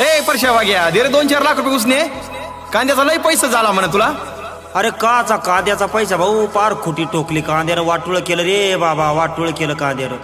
ए परशा वाग्या दे रे दोन चार लाख रुपये उसने. कांद्याचा लय पैसा झाला म्हणा तुला. अरे काचा कांद्याचा पैसा भाऊ पार खुटी टोकली कांद्यानं वाटुळ केलं रे बाबा वाटुळ केलं कांद्यानं.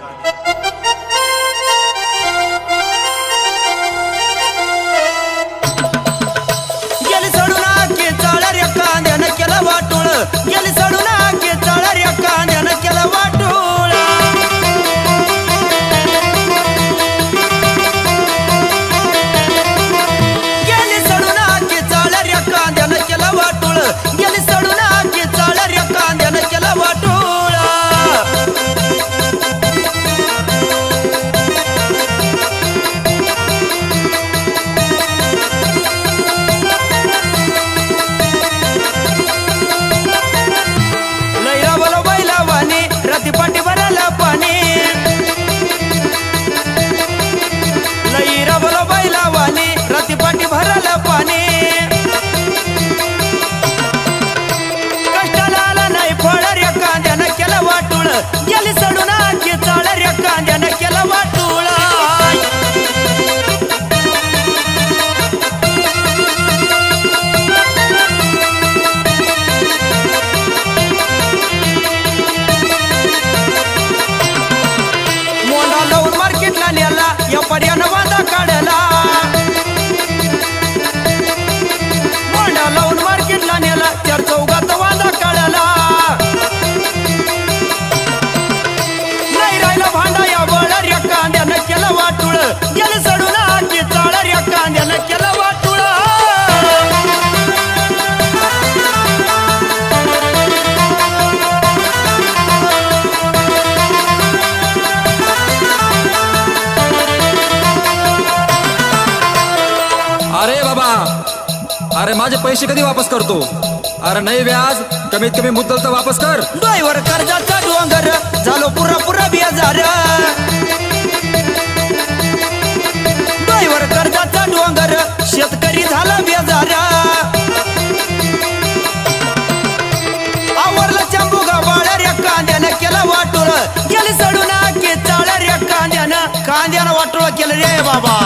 अरे माझे पैसे कधी वापस करतो? अरे नाही व्याज. कमीत कमी मुद्दल तर वापस कर. डोईवर कर्जाचा डोंगर. झालो पुरा पुरा बेजार डोईवर कर्जाचा डोंगर. शेतकरी झाला बेजार आवरला चंबू गाबाळ्या रे कांद्यानं केला वाटोळ. गेली सडून की चाळ रे कांद्यानं. कांद्यानं वाटोळ केलं रे बाबा.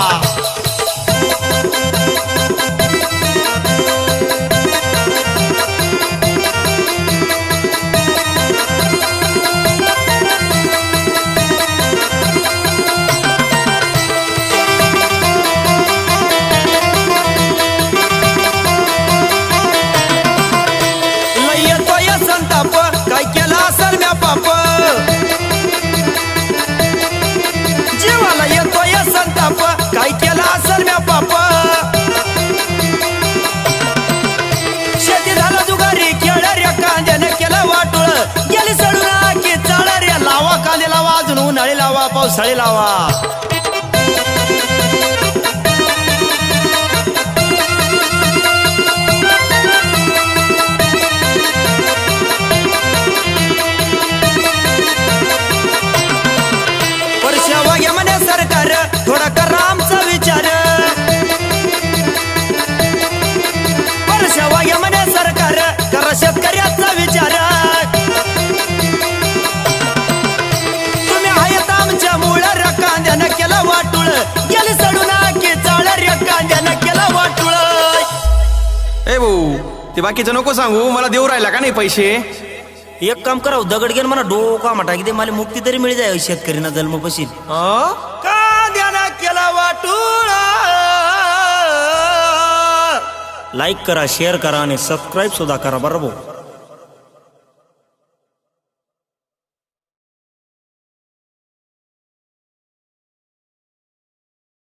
पावसाळी लावा. वर्षा सरकार थोडा करा आमचा विचार. वर्षा वाग्या म्हणे सरकार करा शेतकऱ्याचा ते बाकीचं नको सांगू मला देऊ राहिला का नाही पैसे? एक काम कराव दगड घेऊन मला डोका मटा की मला मुक्ती तरी मिळी जाय शेतकरीना जन्म पशील अं? कांद्यानं केला वाटुळ? लाईक करा शेअर करा आणि सबस्क्राईब सुद्धा करा बरोबर?